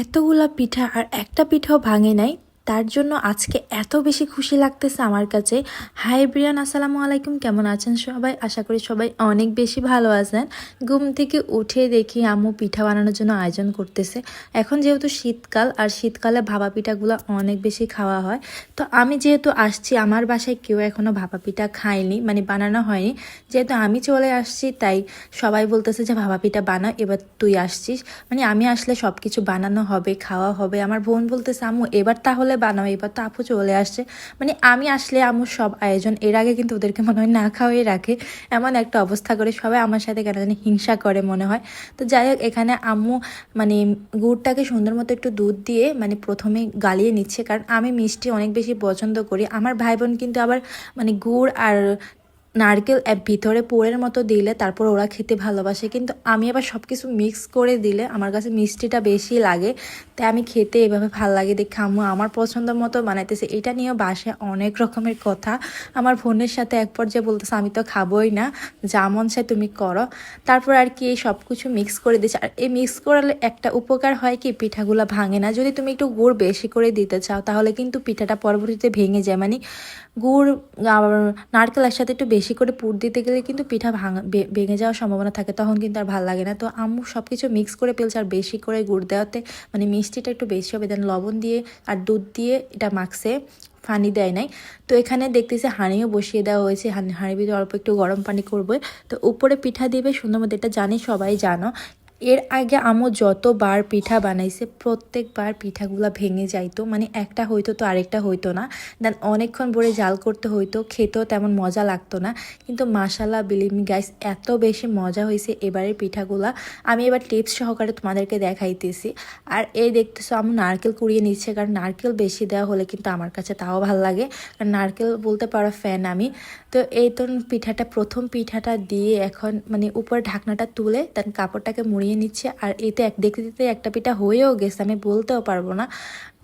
এতগুলা পিঠা আর একটা পিঠাও ভাঙে নাই তার জন্য আজকে এত বেশি খুশি লাগতেছে আমার কাছে। হাই ব্রিয়ান, আসসালামু আলাইকুম, কেমন আছেন সবাই? আশা করি সবাই অনেক বেশি ভালো আছেন। ঘুম থেকে উঠে দেখি আম্মু পিঠা বানানোর জন্য আয়োজন করতেছে। এখন যেহেতু শীতকাল, আর শীতকালে ভাপা পিঠাগুলো অনেক বেশি খাওয়া হয়, তো আমি যেহেতু আসছি, আমার বাসায় কেউ এখনও ভাপা পিঠা খায়নি মানে বানানো হয়নি। যেহেতু আমি চলে আসছি, তাই সবাই বলতেছে যে, ভাপা পিঠা বানা এবার তুই আসছিস। মানে আমি আসলে সব কিছু বানানো হবে, খাওয়া হবে। আমার বোন বলতেছে, আম্মু, এবার তাহলে বানাও এবার তো আপু চলে আসছে। মানে আমি আসলে আম্মুর সব আয়োজন, এর আগে কিন্তু ওদেরকে মনে হয় না খাওয়াই রাখে। এমন একটা অবস্থা করে সবাই আমার সাথে কেন জানি হিংসা করে মনে হয়। তো যাই হোক, এখানে আম্মু মানে গুড়টাকে সুন্দর মতো একটু দুধ দিয়ে মানে প্রথমে গালিয়ে নিচ্ছে। কারণ আমি মিষ্টি অনেক বেশি পছন্দ করি। আমার ভাই বোন কিন্তু আবার মানে গুড় আর নারকেল ভিতরে পোড়ের মতো দিলে তারপর ওরা খেতে ভালোবাসে। কিন্তু আমি আবার সব কিছু মিক্স করে দিলে আমার কাছে মিষ্টিটা বেশি লাগে। তাই আমি খেতে এভাবে ভালো লাগে দেখে আম্মু আমার পছন্দ মতো বানাইতেছে। এটা নিয়েও বাসায় অনেক রকমের কথা। আমার বোনের সাথে এক পর্যায়ে বলতেছে, আমি তো খাবোই না। যা মন তুমি করো। তারপর আর কি এই সব কিছু মিক্স করে দিচ্ছে আর এই মিক্স করালে একটা উপকার হয় কি, পিঠাগুলো ভাঙে না। যদি তুমি একটু গুড় বেশি করে দিতে চাও, তাহলে কিন্তু পিঠাটা পরবর্তীতে ভেঙে যায়। মানে গুড় নারকেল একসাথে একটু বেশি করে পুর দিতে গেলে কিন্তু পিঠা ভাঙা ভেঙে যাওয়ার সম্ভাবনা থাকে, তখন কিন্তু আর ভালো লাগে না। তো আম্মু সব কিছু মিক্স করে পেলছে, আর বেশি করে গুড় দেওয়াতে মানে মিষ্টিটা একটু বেশি হবে। দেন লবণ দিয়ে আর দুধ দিয়ে এটা মাখছে, ফানি দেয় নাই। তো এখানে দেখতেছি হাঁড়িও বসিয়ে দেওয়া হয়েছে, হাঁড়ি ভিতরে অল্প একটু গরম পানি করবে। তো উপরে পিঠা দিবে সুন্দর মতো, এটা জানি সবাই জানো। এর আগে আমু যতবার পিঠা বানাইছে, প্রত্যেকবার পিঠাগুলা ভেঙে যাইতো। মানে একটা হইতো তো আরেকটা হইতো না। দেন অনেকক্ষণ ভরে জাল করতে হইতো, খেতেও তেমন মজা লাগতো না। কিন্তু মাসালা বিলিমি গাইস এত বেশি মজা হয়েছে এবারের পিঠাগুলা। আমি এবার টিপস সহকারে তোমাদেরকে দেখাইতেছি। আর এই দেখতেছো, আমি নারকেল কুড়িয়ে নিচ্ছে। কারণ নারকেল বেশি দেওয়া হলে কিন্তু আমার কাছে তাও ভালো লাগে। কারণ নারকেল বলতে পারো ফ্যান আমি। তো এই তো পিঠাটা, প্রথম পিঠাটা দিয়ে এখন মানে উপরে ঢাকনাটা তুলে দেন কাপড়টাকে মুড়িয়ে নিচ্ছে আর এতে এক দেখতে দেখতে একটা পিঠা হয়েও গেছে আমি বলতেও পারব না।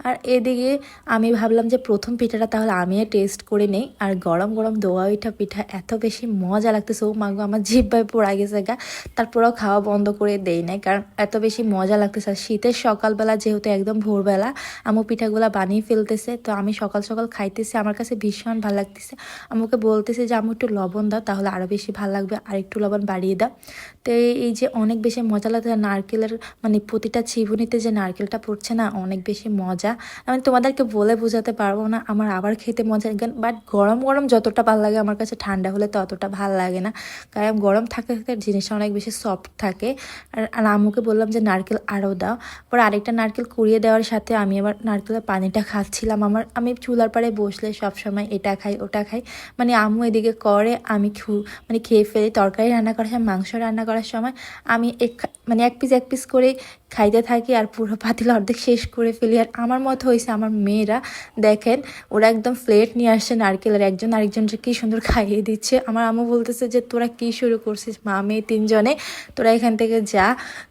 আর এদিকে আমি ভাবলাম যে প্রথম পিঠাটা তাহলে আমিও টেস্ট করে নেই। আর গরম গরম দোয়া পিঠা পিঠা এত বেশি মজা লাগতেছে। ও মাগো আমার জিব্বায় পোড়া গেছে গা। তারপরেও খাওয়া বন্ধ করে দেই নাই, কারণ এত বেশি মজা লাগতেছে। আর শীতের সকালবেলা যেহেতু একদম ভোরবেলা, আমু পিঠাগুলা বানিয়ে ফেলতেছে, তো আমি সকাল সকাল খাইতেছি। আমার কাছে ভীষণ ভালো লাগতেছে। আমাকে বলতেছে যে, আমি একটু লবণ দাও, তাহলে আরও বেশি ভালো লাগবে। আর একটু লবণ বাড়িয়ে দাও। তো এই- যে অনেক বেশি মজা লাগছে নারকেলের মানে প্রতিটা ছিবুনিতে যে নারকেলটা পড়ছে না, অনেক বেশি মজা আমি তোমাদেরকে বলে বোঝাতে পারব না, আমার আবার খেতে মজা বাট গরম গরম যতটা ভালো লাগে আমার কাছে ঠান্ডা হলে তো অতটা ভালো লাগে না। কারণ গরম থাকতে থাকতে জিনিসটা অনেক বেশি সফট থাকে। আর আর আম্মুকে বললাম যে, নারকেল আরও দাও। পরে আরেকটা নারকেল কুড়িয়ে দেওয়ার সাথে আমি আবার নারকেলের পানিটা খাচ্ছিলাম। আমার, আমি চুলার পাড়ে বসলে সবসময় এটা খাই, ওটা খাই। মানে আম্মু এদিকে করে, আমি খু- মানে খেয়ে ফেলি তরকারি রান্না করার সময়, মাংস রান্না করার সময়, আমি এক মানে এক পিস এক পিস করে খাইতে থাকি আর পুরো পাতিল অর্ধেক শেষ করে ফেলি। আর আমার মতো হয়েছে আমার মেয়েরা, দেখেন, ওরা একদম প্লেট নিয়ে আসছে নারকেলের, একজন আরেকজনকে কী সুন্দর খাইয়ে দিচ্ছে। আমার আম্মু বলতেছে যে, তোরা কি শুরু করছিস? মা, মেয়ে তিনজনে, তোরা এখান থেকে যা।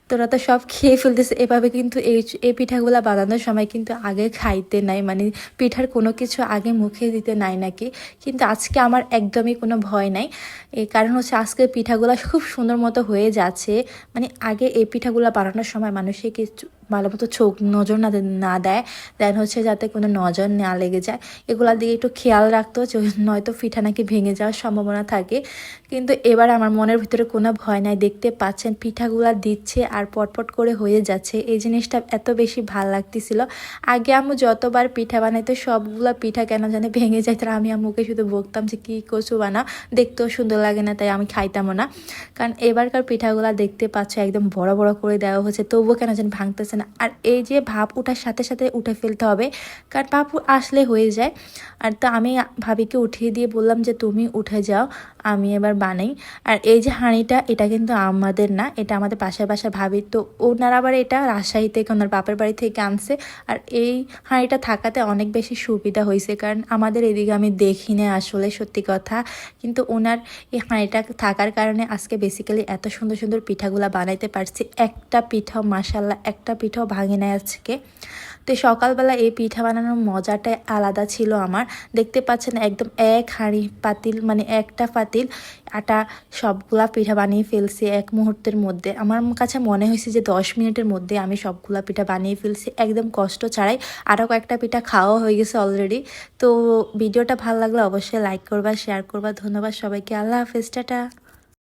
তোরা তো সব খেয়ে ফেলতেছে। এভাবে কিন্তু এই এই পিঠাগুলো বানানোর সময় কিন্তু আগে খাইতে নাই। মানে পিঠার কোনো কিছু আগে মুখে দিতে নাই নাকি? কিন্তু আজকে আমার একদমই কোনো ভয় নাই। এ কারণ হচ্ছে আজকে পিঠাগুলো খুব সুন্দর মতো হয়ে যাচ্ছে। মানে আগে এই পিঠাগুলো বানানোর সময় মানুষের কিছু ভালো মতো চোখ নজর না না দেয়। দেন হচ্ছে যাতে কোনো নজর না লেগে যায়। এগুলার দিকে একটু খেয়াল রাখতো নয়তো পিঠা নাকি ভেঙে যাওয়ার সম্ভাবনা থাকে। কিন্তু এবার আমার মনের ভিতরে কোনো ভয় নাই, দেখতে পাচ্ছেন পিঠাগুলা দিচ্ছে আর পটপট করে হয়ে যাচ্ছে। এই জিনিসটা এত বেশি ভালো লাগতেছিল। আগে আমি যতবার পিঠা বানাইতো, সবগুলা পিঠা কেন জানে ভেঙে যায়। তারা আমি আম্মুকে শুধু বকতাম যে, কী কচু বানাও? দেখতেও সুন্দর লাগে না, তাই আমি খাইতামও না। কারণ এবারকার পিঠাগুলা দেখতে পাচ্ছ, একদম বড় বড় করে দেওয়া হচ্ছে। তবুও কেন যেন ভাঙতেছে না। আর এই যে ভাপ ওঠার সাথে সাথে উঠে ফেলতে হবে, কারণ ভাপ আসলে হয়ে যায়। আর তো আমি ভাবিকে উঠিয়ে দিয়ে বললাম যে, তুমি উঠে যাও, আমি এবার বানাই। আর এই যে হাঁড়িটা, এটা কিন্তু আমাদের না, এটা আমাদের পাশের বাসায় ভাবির। তো ওনার আবার এটা রাজশাহী থেকে, ওনার বাপের বাড়ি থেকে আনছে। আর এই হাঁড়িটা থাকাতে অনেক বেশি সুবিধা হয়েছে, কারণ আমাদের এদিকে আমি দেখি না আসলে, সত্যি কথা। কিন্তু ওনার এই হাঁড়িটা থাকার কারণে আজকে বেসিক্যালি এত সুন্দর সুন্দর পিঠাগুলা বানাইতে পারছি। একটা পিঠা মাসাল্লাহ একটা পিঠাও ভাঙে নেয় আজকে। তো সকালবেলা এই পিঠা বানানোর মজাটাই আলাদা ছিল আমার। দেখতে পাচ্ছেন একদম এক হাঁড়ি পাতিল মানে একটা পাতিল, আটা সবগুলা পিঠা বানিয়ে ফেলছি এক মুহূর্তের মধ্যে। আমার কাছে মনে হয়েছে যে দশ মিনিটের মধ্যে আমি সবগুলা পিঠা বানিয়ে ফেলছি। একদম কষ্ট ছাড়াই আরও কয়েকটা পিঠা খাওয়া হয়ে গেছে অলরেডি তো ভিডিওটা ভালো লাগলে অবশ্যই লাইক করবা শেয়ার করবা। ধন্যবাদ সবাইকে। আল্লাহ হাফেজ, টাটা।